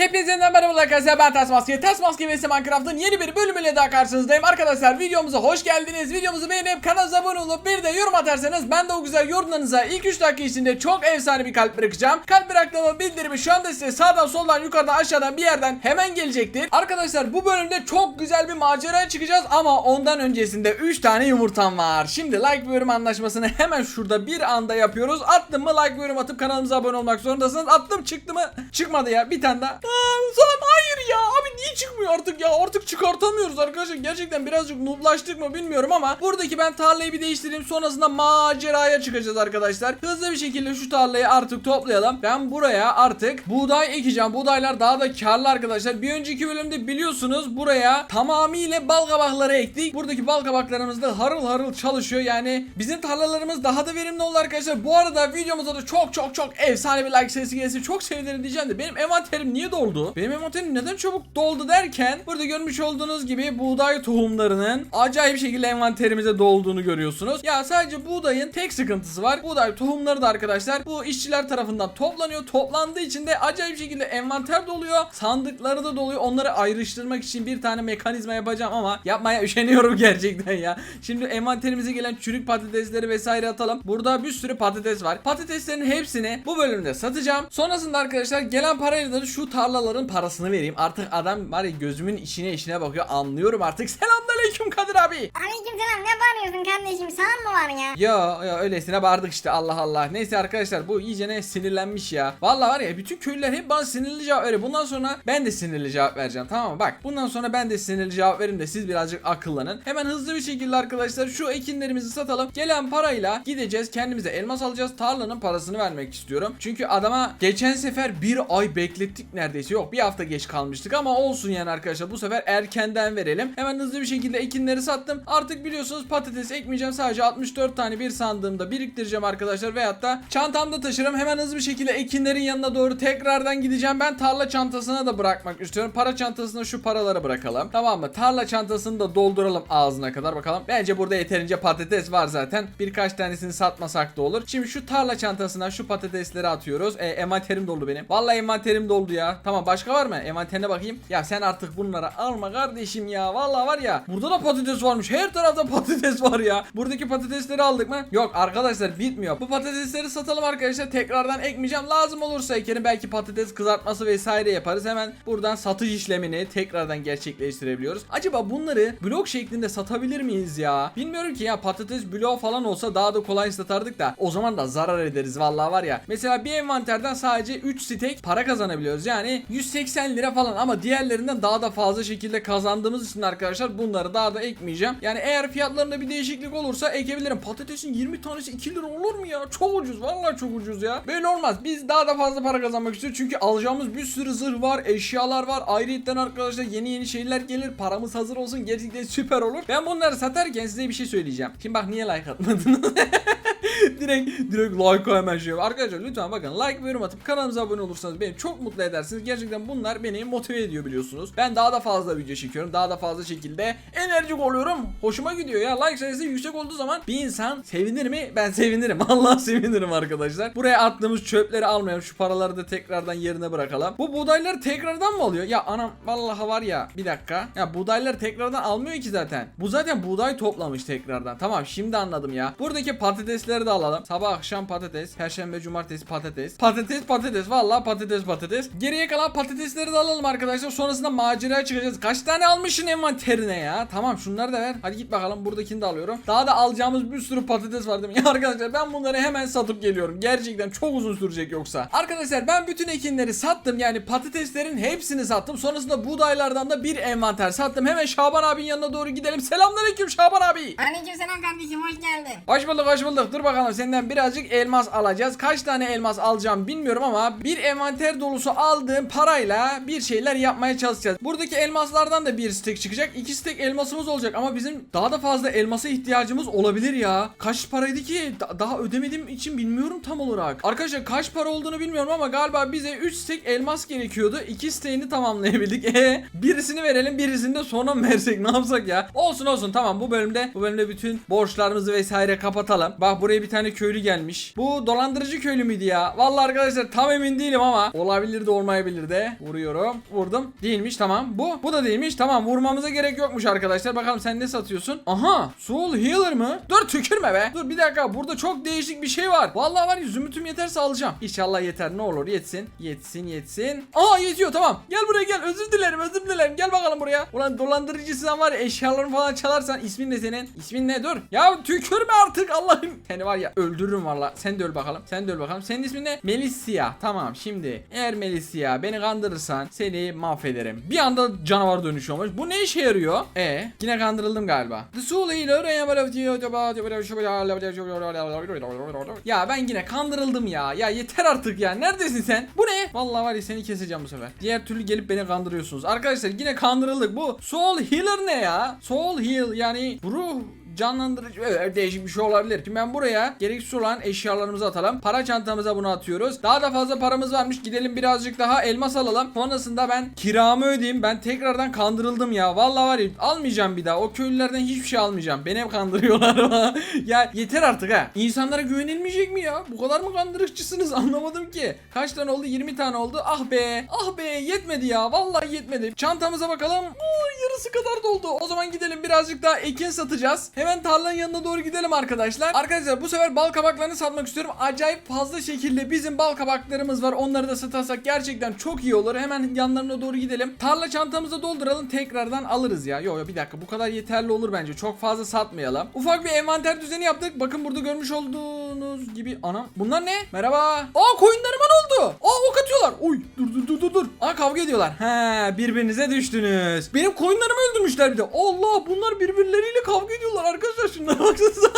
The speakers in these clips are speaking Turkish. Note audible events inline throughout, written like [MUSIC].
Hepinize yeniden merhabalar arkadaşlar ben Ters Maske. Ters Maske vs Minecraft'ın yeni bir bölümüyle daha karşınızdayım. Arkadaşlar videomuza hoş geldiniz. Videomuzu beğenip kanalımıza abone olup bir de yorum atarsanız Ben de o güzel yorumlarınıza ilk 3 dakika içinde çok efsane bir kalp bırakacağım. Kalp bıraklama bildirimi şu anda size sağdan soldan yukarıdan aşağıdan bir yerden hemen gelecektir. Arkadaşlar bu bölümde çok güzel bir maceraya çıkacağız Ama ondan öncesinde 3 tane yumurtam var. Şimdi like ve yorum anlaşmasını hemen şurada bir anda yapıyoruz. Attım mı like ve yorum atıp kanalımıza abone olmak zorundasınız. Attım çıktı mı? Çıkmadı ya. Bir tane daha Bye. Niye çıkmıyor artık ya. Artık çıkartamıyoruz arkadaşlar. Gerçekten birazcık nooblaştık mı bilmiyorum ama buradaki ben tarlayı bir değiştireyim. Sonrasında maceraya çıkacağız arkadaşlar. Hızlı bir şekilde şu tarlayı artık toplayalım. Ben buraya artık buğday ekeceğim. Buğdaylar daha da karlı arkadaşlar. Bir önceki bölümde biliyorsunuz buraya tamamıyla bal kabakları ektik. Buradaki bal kabaklarımız da harıl harıl çalışıyor. Yani bizim tarlalarımız daha da verimli oldu arkadaşlar. Bu arada videomuza da çok çok çok efsane bir like sayısı gelsin. Çok sevinirim diyeceğim de benim envanterim niye doldu? Benim envanterim neden çabuk doldu derken burada görmüş olduğunuz gibi buğday tohumlarının acayip şekilde envanterimize dolduğunu görüyorsunuz. Ya sadece buğdayın tek sıkıntısı var. Buğday tohumları da arkadaşlar bu işçiler tarafından toplanıyor. Toplandığı için de acayip şekilde envanter doluyor. Sandıkları da doluyor. Onları ayrıştırmak için bir tane mekanizma yapacağım ama yapmaya [LAUGHS] üşeniyorum gerçekten ya. Şimdi envanterimize gelen çürük patatesleri vesaire atalım. Burada bir sürü patates var. Patateslerin hepsini bu bölümde satacağım. Sonrasında arkadaşlar gelen parayla da şu tarlaların parasını vereyim. Artık adam var ya gözümün içine içine bakıyor anlıyorum artık [LAUGHS] selamünaleyküm Kadir abi Aleykümselam ne bağırıyorsun kardeşim sağ mı var ya? Ya ya öylesine bağırdık işte Allah Allah. Neyse arkadaşlar bu iyice ne sinirlenmiş ya. Vallahi var ya bütün köylüler hep bana sinirli cevap veriyor. Bundan sonra ben de sinirli cevap vereceğim tamam mı? Bak bundan sonra ben de sinirli cevap verim de siz birazcık akıllanın. Hemen hızlı bir şekilde arkadaşlar şu ekinlerimizi satalım. Gelen parayla gideceğiz kendimize elmas alacağız. Tarlanın parasını vermek istiyorum. Çünkü adama geçen sefer bir ay beklettik neredeyse. Yok bir hafta geç kalmıştık ama olsun yani arkadaşlar. Bu sefer erkenden verelim. Hemen hızlı bir şekilde ekinleri sattım. Artık biliyorsunuz patates ekmeyeceğim. Sadece 64 tane bir sandığımda biriktireceğim arkadaşlar. Veyahut da çantamda taşırım. Hemen hızlı bir şekilde ekinlerin yanına doğru tekrardan gideceğim. Ben tarla çantasına da bırakmak istiyorum. Para çantasına şu paraları bırakalım. Tamam mı? Tarla çantasını da dolduralım ağzına kadar bakalım. Bence burada yeterince patates var zaten. Birkaç tanesini satmasak da olur. Şimdi şu tarla çantasına şu patatesleri atıyoruz. E, envanterim doldu benim. Vallahi envanterim doldu ya. Tamam başka var mı? Envanterine bakayım. Ya sen artık bunları alma kardeşim ya. Vallahi var ya. Burada da patates varmış. Her tarafta [LAUGHS] patates var ya. Buradaki patatesleri aldık mı? Yok arkadaşlar bitmiyor. Bu patatesleri satalım arkadaşlar. Tekrardan ekmeyeceğim. Lazım olursa ekerim. Belki patates kızartması vesaire yaparız. Hemen buradan satış işlemini tekrardan gerçekleştirebiliyoruz. Acaba bunları blok şeklinde satabilir miyiz ya? Bilmiyorum ki ya patates bloğu falan olsa daha da kolay satardık da o zaman da zarar ederiz vallahi var ya. Mesela bir envanterden sadece 3 stek para kazanabiliyoruz. Yani 180 lira falan ama diğerlerinden daha da fazla şekilde kazandığımız için arkadaşlar bunları daha da ekmeyeceğim. Yani eğer fiyatlarında bir değişiklik olursa ekebilirim. Patatesin 20 tanesi 2 lira olur mu ya? Çok ucuz vallahi çok ucuz ya. Böyle olmaz. Biz daha da fazla para kazanmak istiyoruz. Çünkü alacağımız bir sürü zırh var, eşyalar var. Ayrıyetten arkadaşlar yeni yeni şeyler gelir. Paramız hazır olsun. Gerçekten süper olur. Ben bunları satarken size bir şey söyleyeceğim. Şimdi bak niye like atmadınız? [LAUGHS] [LAUGHS] direkt direkt like'a hemen şey. Arkadaşlar lütfen bakın like ve yorum atıp kanalımıza abone olursanız beni çok mutlu edersiniz. Gerçekten bunlar beni motive ediyor biliyorsunuz. Ben daha da fazla video çekiyorum. Daha da fazla şekilde enerjik oluyorum. Hoşuma gidiyor ya. Like sayısı yüksek olduğu zaman bir insan sevinir mi? Ben sevinirim. [LAUGHS] Allah sevinirim arkadaşlar. Buraya attığımız çöpleri almayalım. Şu paraları da tekrardan yerine bırakalım. Bu buğdayları tekrardan mı alıyor? Ya anam vallahi var ya bir dakika. Ya buğdayları tekrardan almıyor ki zaten. Bu zaten buğday toplamış tekrardan. Tamam şimdi anladım ya. Buradaki patatesleri de alalım. Sabah akşam patates. Perşembe cumartesi patates. Patates patates. Vallahi patates patates. Geriye kalan patatesleri de alalım arkadaşlar. Sonrasında maceraya çıkacağız. Kaç tane almışsın envanterine ya? Tamam şunları da ver. Hadi git bakalım. Buradakini de alıyorum. Daha da alacağımız bir sürü patates var değil mi? [LAUGHS] Ya arkadaşlar ben bunları hemen satıp geliyorum. Gerçekten çok uzun sürecek yoksa. Arkadaşlar ben bütün ekinleri sattım. Yani patateslerin hepsini sattım. Sonrasında buğdaylardan da bir envanter sattım. Hemen Şaban abinin yanına doğru gidelim. Selamünaleyküm Şaban abi. Aleykümselam kardeşim hoş geldin. Hoş bulduk hoş bulduk. Dur bakalım senden birazcık elmas alacağız. Kaç tane elmas alacağım bilmiyorum ama bir envanter dolusu aldığım parayla bir şeyler yapmaya çalışacağız. Buradaki elmaslardan da bir stek çıkacak. iki stek elmasımız olacak ama bizim daha da fazla elmasa ihtiyacımız olabilir ya. Kaç paraydı ki? Da- daha ödemediğim için bilmiyorum tam olarak. Arkadaşlar kaç para olduğunu bilmiyorum ama galiba bize 3 stek elmas gerekiyordu. 2 steğini tamamlayabildik. [LAUGHS] E birisini verelim birisini de sonra mı versek ne yapsak ya? Olsun olsun tamam bu bölümde bu bölümde bütün borçlarımızı vesaire kapatalım. Bak buraya bir tane köylü gelmiş. Bu dolandırıcı köylü müydü ya? Vallahi arkadaşlar tam emin değilim ama olabilir de olmayabilir de. Vuruyorum. Vurdum. Değilmiş tamam. Bu bu da değilmiş. Tamam vurmamıza gerek yokmuş arkadaşlar. Bakalım sen ne satıyorsun? Aha Soul Healer mı? Dur tükürme be. Dur bir dakika. Burada çok değişik bir şey var. Vallahi var ya zümrütüm yeterse alacağım. İnşallah yeter. Ne olur yetsin. Yetsin yetsin. Aa yetiyor tamam. Gel buraya gel. Özür dilerim özür dilerim. Gel bakalım buraya. Ulan dolandırıcısın var ya eşyalarını falan çalarsan ismin ne senin? İsmin ne? Dur. Ya tükürme artık Allah'ım. Seni var ya öldürürüm valla. Sen de öl bakalım. Sen de öl bakalım. Senin ismin ne? Melissia. Tamam şimdi eğer Melissia beni kandırırsan seni mahvederim. Bir anda canavar dönüşüyormuş. Bu ne işe yarıyor? E yine kandırıldım galiba. Ya ben yine kandırıldım ya. Ya yeter artık ya. Neredesin sen? Bu ne? Vallahi var ya seni keseceğim bu sefer. Diğer türlü gelip beni kandırıyorsunuz. Arkadaşlar yine kandırıldık. Bu Soul Healer ne ya? Soul Heal yani ruh canlandırıcı evet, değişik bir şey olabilir. Şimdi ben buraya gereksiz olan eşyalarımızı atalım. Para çantamıza bunu atıyoruz. Daha da fazla paramız varmış. Gidelim birazcık daha elmas alalım. Sonrasında ben kiramı ödeyeyim. Ben tekrardan kandırıldım ya. Vallahi var ya almayacağım bir daha. O köylülerden hiçbir şey almayacağım. Beni hep kandırıyorlar [LAUGHS] ya yeter artık ha. İnsanlara güvenilmeyecek mi ya? Bu kadar mı kandırıkçısınız? [LAUGHS] Anlamadım ki. Kaç tane oldu? 20 tane oldu. Ah be. Ah be yetmedi ya. Vallahi yetmedi. Çantamıza bakalım. Oo, yarısı kadar doldu. O zaman gidelim birazcık daha ekin satacağız. Hemen tarlanın yanına doğru gidelim arkadaşlar. Arkadaşlar bu sefer bal kabaklarını satmak istiyorum. Acayip fazla şekilde bizim bal kabaklarımız var. Onları da satarsak gerçekten çok iyi olur. Hemen yanlarına doğru gidelim. Tarla çantamıza dolduralım. Tekrardan alırız ya. Yo yo bir dakika bu kadar yeterli olur bence. Çok fazla satmayalım. Ufak bir envanter düzeni yaptık. Bakın burada görmüş olduğunuz gibi. Anam bunlar ne? Merhaba. Aa koyunlarıma ne oldu? Aa ok atıyorlar. Oy dur dur dur dur dur. Aa kavga ediyorlar. He birbirinize düştünüz. Benim koyunlarımı öldürmüşler bir de. Allah bunlar birbirleriyle kavga ediyorlar arkadaşlar. Şunlara baksanıza. [LAUGHS]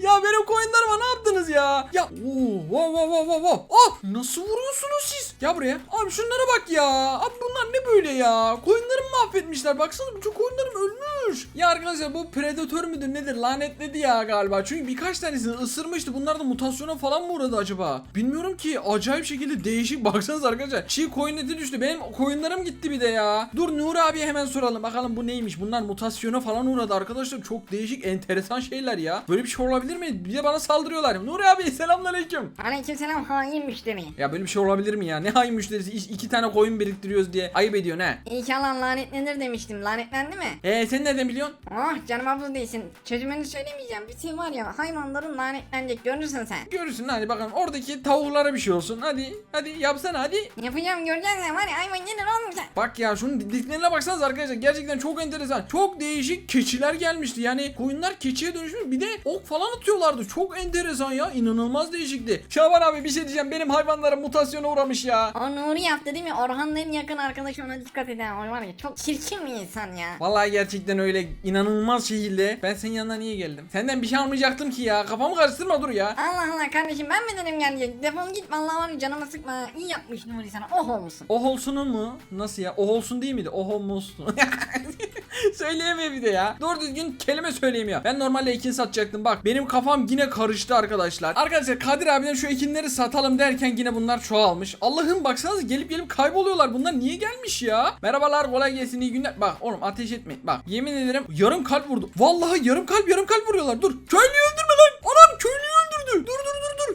ya benim koyunlarıma ne yaptınız ya? Ya oo, wow wow wow wow wow. Ah nasıl vuruyorsunuz siz? Ya buraya. Abi şunlara bak ya. Abi bunlar ne böyle ya? Koyunlarımı mahvetmişler. Baksana bütün koyunlarım ölmüş. Ya arkadaşlar bu predatör müdür nedir? Lanetledi ya galiba. Çünkü birkaç tanesini ısırmıştı. Bunlar da mutasyona falan mı uğradı acaba? Bilmiyorum ki. Acayip şekilde değişik. [LAUGHS] Baksanıza arkadaşlar. Çiğ koyun eti düştü. Benim koyunlarım gitti bir de ya. Dur Nuri abiye hemen soralım. Bakalım bu neymiş? Bunlar mutasyona falan uğradı arkadaşlar. Çok değişik enteresan şeyler ya. Böyle bir şey olabilir mi? Bir de bana saldırıyorlar. Nuri abi selamünaleyküm. Aleykümselam hain müşteri. Ya böyle bir şey olabilir mi ya? Ne hain müşterisi? İ- iki tane koyun biriktiriyoruz diye. Ayıp ediyor ne? İnşallah lanetlenir demiştim. Lanetlendi mi? Ee sen nereden biliyorsun? Oh canım abla değilsin. Çözümünü söylemeyeceğim. Bir şey var ya hayvanların lanetlenecek görürsün sen. Görürsün hadi bakalım. Oradaki tavuklara bir şey olsun. Hadi. Hadi yapsana hadi. Yapacağım göreceksin var ya hayvan yenir oğlum sen. Bak ya şunun diklerine baksanız arkadaşlar gerçekten çok enteresan. Çok değişik keçiler gelmişti. Yani koyunlar keçiye dönüşmüş. Bir de ok falan atıyorlardı. Çok enteresan ya. İnanılmaz değişikti. Şaban abi bir şey diyeceğim. Benim hayvanlarım mutasyona uğramış ya. O Nuri yaptı değil mi? Orhan'ın en yakın arkadaşı ona dikkat eden. O var ya çok çirkin bir insan ya. Vallahi gerçekten öyle inanılmaz şekilde. Ben senin yanına niye geldim? Senden bir şey almayacaktım ki ya. Kafamı karıştırma dur ya. Allah Allah kardeşim ben mi dedim gelecek? Defol git vallahi var ya canıma sıkma. İyi yapmış Nuri sana. Oh olmuşsun. Oh olsunun mu? Nasıl ya? Oh olsun değil miydi? Oh olsun. [LAUGHS] [LAUGHS] [LAUGHS] Söyleyemiyor bir de ya. Doğru düzgün kelime söyleyemiyor. Ben normalde ekin satacaktım. Bak benim kafam yine karıştı arkadaşlar. Arkadaşlar Kadir abiden şu ekinleri satalım derken yine bunlar çoğalmış. Allah'ım baksanıza gelip gelip kayboluyorlar. Bunlar niye gelmiş ya? Merhabalar kolay gelsin iyi günler. Bak oğlum ateş etmeyin. Bak yemin ederim yarım kalp vurdu. Vallahi yarım kalp yarım kalp vuruyorlar. Dur. Köylüyü öldürme lan. Anam köylüyü öldürdü. Dur dur.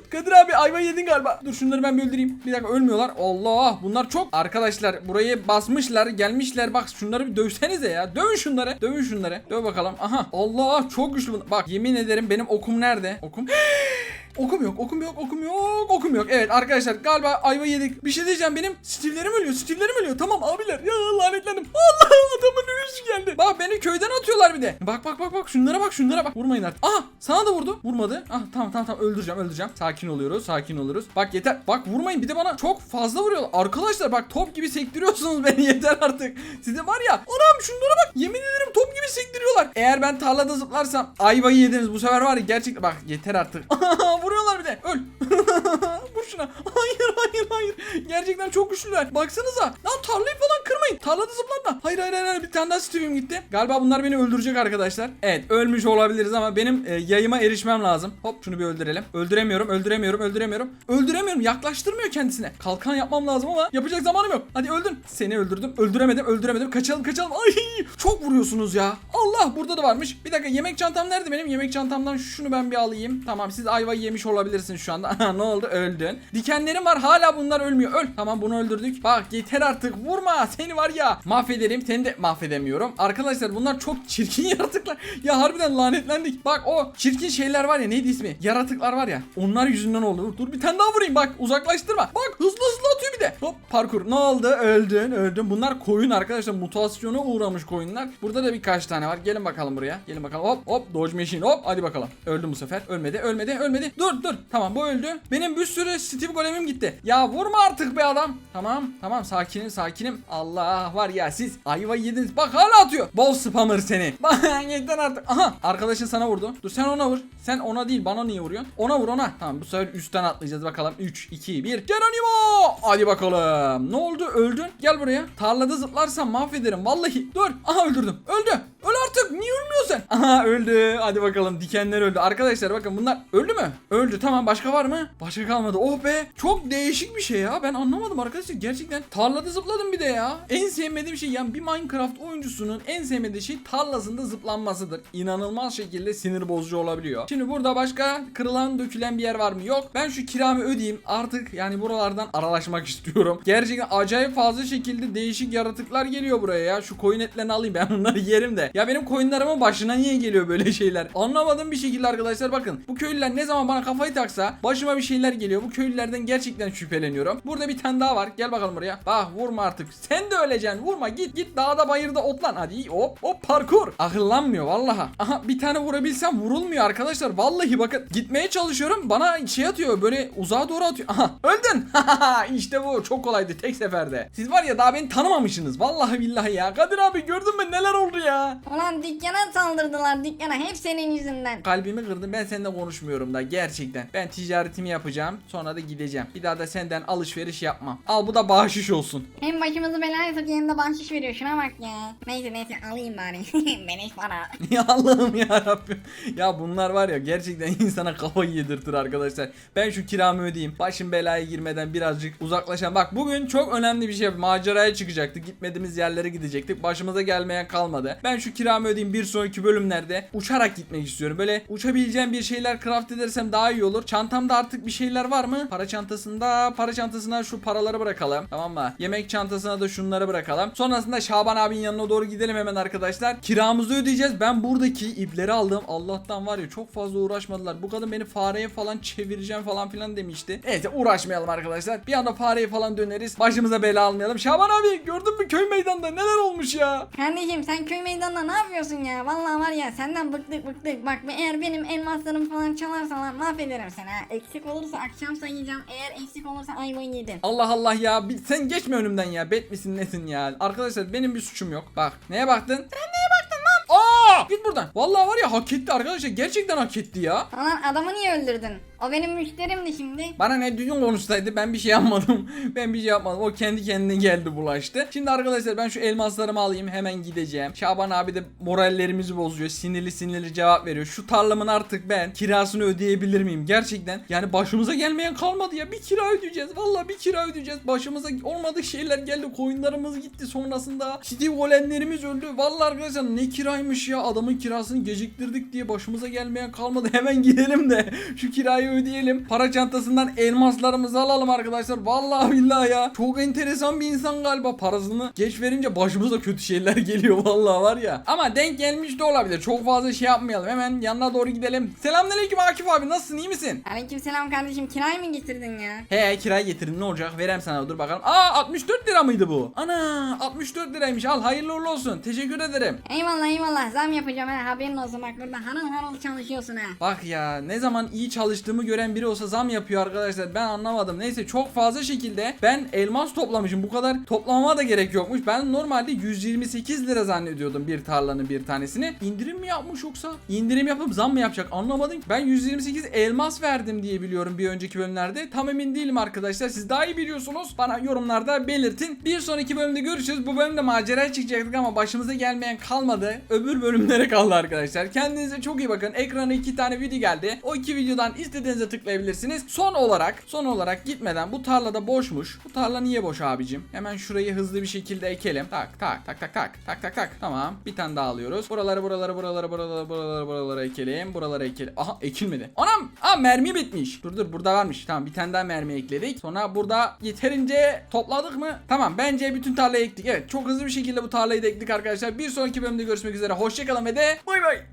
Kadir abi ayva yedin galiba. Dur şunları ben bir öldüreyim. Bir dakika ölmüyorlar. Allah bunlar çok. Arkadaşlar burayı basmışlar gelmişler. Bak şunları bir dövsenize ya. Dövün şunları. Dövün şunları. Döv bakalım. Aha. Allah çok güçlü. Bak yemin ederim benim okum nerede? Okum. [GASPS] Okum yok, okum yok, okum yok, okum yok. Evet arkadaşlar galiba ayva yedik. Bir şey diyeceğim benim stillerim ölüyor, stillerim ölüyor. Tamam abiler ya lanetlendim. [LAUGHS] Allah adamın ölüsü geldi. Bak beni köyden atıyorlar bir de. Bak bak bak bak şunlara bak şunlara bak. Vurmayın artık. Aha sana da vurdu. Vurmadı. Ah tamam tamam tamam öldüreceğim öldüreceğim. Sakin oluyoruz sakin oluyoruz. Bak yeter. Bak vurmayın bir de bana çok fazla vuruyorlar. Arkadaşlar bak top gibi sektiriyorsunuz [LAUGHS] beni yeter artık. Size var ya anam şunlara bak. Yemin ederim top gibi sektiriyorlar. Eğer ben tarlada zıplarsam ayvayı yediniz bu sefer var ya gerçekten bak yeter artık. [LAUGHS] vuruyorlar bir de. Öl. [LAUGHS] Vur şuna. Gerçekten çok güçlüler. Baksanıza. Lan tarlayı falan kırmayın. Tarlada zıplatma. Hayır hayır hayır. Bir tane daha Steve'im gitti. Galiba bunlar beni öldürecek arkadaşlar. Evet ölmüş olabiliriz ama benim e, yayıma erişmem lazım. Hop şunu bir öldürelim. Öldüremiyorum öldüremiyorum öldüremiyorum. Öldüremiyorum yaklaştırmıyor kendisine. Kalkan yapmam lazım ama yapacak zamanım yok. Hadi öldün. Seni öldürdüm. Öldüremedim öldüremedim. Kaçalım kaçalım. Ay çok vuruyorsunuz ya. Allah burada da varmış. Bir dakika yemek çantam nerede benim? Yemek çantamdan şunu ben bir alayım. Tamam siz ayvayı yemiş olabilirsiniz şu anda. [LAUGHS] Ne oldu? Öldün. Dikenlerim var hala bunlar ölmüyor. Öl. Tamam bunu öldürdük. Bak yeter artık vurma. Seni var ya mahvederim. Seni de mahvedemiyorum. Arkadaşlar bunlar çok [LAUGHS] çirkin yaratıklar. Ya harbiden lanetlendik. Bak o çirkin şeyler var ya neydi ismi? Yaratıklar var ya. Onlar yüzünden oldu. Dur, bir tane daha vurayım. Bak uzaklaştırma. Bak hızlı hızlı atıyor bir de. Hop parkur. Ne oldu? Öldün öldün. Bunlar koyun arkadaşlar. Mutasyona uğramış koyunlar. Burada da birkaç tane var. Gelin bakalım buraya. Gelin bakalım. Hop hop. Dodge machine. Hop. Hadi bakalım. Öldüm bu sefer. Ölmedi. Ölmedi. Ölmedi. Dur dur. Tamam bu öldü. Benim bir sürü Steve golemim gitti. Ya vurma artık be adam. Tamam. Tamam sakinim sakinim. Allah var ya siz ayva yediniz. Bak hala atıyor. Bol spammer seni. [LAUGHS] Yeter artık. Aha. Arkadaşın sana vurdu. Dur sen ona vur. Sen ona değil bana niye vuruyorsun? Ona vur ona. Tamam bu sefer üstten atlayacağız bakalım. 3, 2, 1. Geronimo. Hadi bakalım. Ne oldu? Öldün. Gel buraya. Tarlada zıplarsan mahvederim. Vallahi. Dur. Aha öldürdüm. Öldü. Öl artık. Niye ölmüyorsun sen? Aha öldü. Hadi bakalım. Dikenler öldü. Arkadaşlar bakın bunlar öldü mü? Öldü. Tamam başka var mı? Başka kalmadı. Oh be. Çok değişik bir şey ya. Ben anlamadım arkadaşlar. Gerçekten tarlada zıpladım bir de ya. En sevmediğim şey yani bir Minecraft oyuncusunun en sevmediği şey tarlasında zıplanmasıdır. İnanılmaz şekilde sinir bozucu olabiliyor. Şimdi burada başka kırılan dökülen bir yer var mı? Yok. Ben şu kiramı ödeyeyim. Artık yani buralardan aralaşmak [LAUGHS] istiyorum. Gerçekten acayip fazla şekilde değişik yaratıklar geliyor buraya ya. Şu koyun etlerini alayım ben onları yerim de. Ya benim koyunlarımın başına niye geliyor böyle [LAUGHS] şeyler? Anlamadığım bir şekilde arkadaşlar bakın. Bu köylüler ne zaman bana kafayı taksa başıma bir şeyler geliyor. Bu köylülerden gerçekten şüpheleniyorum. Burada bir tane daha var. Gel bakalım buraya. Bak vurma artık. Sen de öleceksin. Vurma git git dağda bayırda otlan. Hadi hop hop parkur. Akıllanmıyor vallaha. Aha bir tane vurabilsem vurulmuyor arkadaşlar. Vallahi bakın gitmeye çalışıyorum. Bana şey atıyor böyle uzağa doğru atıyor. Aha öldün. [LAUGHS] işte bu çok kolaydı tek seferde. Siz var ya daha beni tanımamışsınız. Vallahi billahi ya. Kadir abi gördün mü neler oldu ya. Ulan dükkana saldırdılar dükkana hep senin yüzünden. Kalbimi kırdın ben seninle konuşmuyorum da gerçekten. Ben ticaretimi yapacağım sonra da gideceğim. Bir daha da senden alışveriş yapmam. Al bu da bahşiş olsun. Hem başımızı belaya sokuyor hem de bahşiş veriyor şuna bak ya. Neyse neyse alayım bari. [LAUGHS] Beleş para. [LAUGHS] ya Allah'ım ya Rabbim. Ya bunlar var ya gerçekten [LAUGHS] insana kafayı yedirtir arkadaşlar. Ben şu kiramı ödeyeyim. Başım belaya girmeden birazcık uzaklaşan. Bak bugün çok önemli bir şey. Maceraya çıkacaktık. Gitmediğimiz yerlere gidecektik. Başımıza gelmeyen kalmadı. Ben şu kiramı ödeyeyim bir sonraki bölümlerde uçarak gitmek istiyorum. Böyle uçabileceğim bir şeyler craft edersem daha iyi olur. Çantamda artık bir şeyler var mı? Para çantasında para çantasına şu paraları bırakalım. Tamam mı? Yemek çantasına da şunları bırakalım. Sonrasında Şaban abinin yanına doğru gidelim hemen arkadaşlar. Kiramızı ödeyeceğiz. Ben buradaki ipleri aldım. Allah'tan var ya çok fazla uğraşmadılar. Bu kadın beni fareye falan çevireceğim falan filan demişti. Neyse uğraşmayalım arkadaşlar. Bir anda fareye falan döneriz. Başımıza bela almayalım. Şaban abi gördün mü köy meydanında neler olmuş ya? Kardeşim sen köy meydanında ne yapıyorsun ya? Vallahi var ya senden bıktık bıktık. Bak eğer benim elmaslarımı falan çalarsan mahvederim seni ha. Eksik olursa akşam sayacağım. Eğer eksik olursa ayvayı yedin. Allah Allah ya. Bir- Sen geçme önümden ya. Bet misin nesin ya? Arkadaşlar benim bir suçum yok. Bak neye baktın? Sen neye baktın lan? Aa! Git buradan. Vallahi var ya hak etti arkadaşlar. Gerçekten hak etti ya. Lan adamı niye öldürdün? O benim müşterimdi şimdi. Bana ne düzgün konuşsaydı ben bir şey yapmadım. [LAUGHS] ben bir şey yapmadım. O kendi kendine geldi bulaştı. Şimdi arkadaşlar ben şu elmaslarımı alayım hemen gideceğim. Şaban abi de morallerimizi bozuyor. Sinirli sinirli cevap veriyor. Şu tarlamın artık ben kirasını ödeyebilir miyim? Gerçekten yani başımıza gelmeyen kalmadı ya. Bir kira ödeyeceğiz. Vallahi bir kira ödeyeceğiz. Başımıza olmadık şeyler geldi. Koyunlarımız gitti sonrasında. Steve golemlerimiz öldü. Vallahi arkadaşlar ne kiraymış ya. Adamın kirasını geciktirdik diye başımıza gelmeyen kalmadı. [LAUGHS] Hemen gidelim de şu kirayı ödeyelim. Para çantasından elmaslarımızı alalım arkadaşlar. Vallahi billahi ya. Çok enteresan bir insan galiba. Parasını geç verince başımıza kötü şeyler [LAUGHS] geliyor vallahi var ya. Ama denk gelmiş de olabilir. Çok fazla şey yapmayalım. Hemen yanına doğru gidelim. Selamünaleyküm Akif abi. Nasılsın? iyi misin? Aleykümselam kardeşim kirayı mı getirdin ya? He kirayı getirin ne olacak? Verem sana dur bakalım. Aa 64 lira mıydı bu? Ana 64 liraymış. Al hayırlı uğurlu olsun. Teşekkür ederim. Eyvallah eyvallah zam yapacağım ha haberin olsun bak burada harıl harıl çalışıyorsun ha. Bak ya ne zaman iyi çalıştığımı gören biri olsa zam yapıyor arkadaşlar. Ben anlamadım. Neyse çok fazla şekilde ben elmas toplamışım. Bu kadar toplamama da gerek yokmuş. Ben normalde 128 lira zannediyordum bir tarlanın bir tanesini. İndirim mi yapmış yoksa? İndirim yapıp zam mı yapacak? Anlamadım. Ben 128 elmas verdim diye biliyorum bir önceki bölümlerde. Tam emin değilim arkadaşlar. Siz daha iyi biliyorsunuz. Bana yorumlarda belirtin. Bir sonraki bölümde görüşürüz. Bu bölümde macera çıkacaktık ama başımıza gelmeyen kalmadı. Öbür bölümlere kaldı arkadaşlar. Kendinize çok iyi bakın. Ekrana iki tane video geldi. O iki videodan istediğinize tıklayabilirsiniz. Son olarak, son olarak gitmeden bu tarlada boşmuş. Bu tarla niye boş abicim? Hemen şurayı hızlı bir şekilde ekelim. Tak tak tak tak tak tak tak tak. Tamam. Bir tane daha alıyoruz. Buraları buraları buraları buraları buraları buraları ekelim. Buraları ekelim. Aha ekilmedi. Anam! Aa mermi bitmiş. Dur dur burada varmış. Tamam bir tane daha mermi ekledik. Sonra burada yeterince topladık mı? Tamam bence bütün tarlayı ektik. Evet çok hızlı bir şekilde bu tarlayı da ektik arkadaşlar. Bir sonraki bölümde görüşmek üzere. Hoşçakalın ve de bay bay.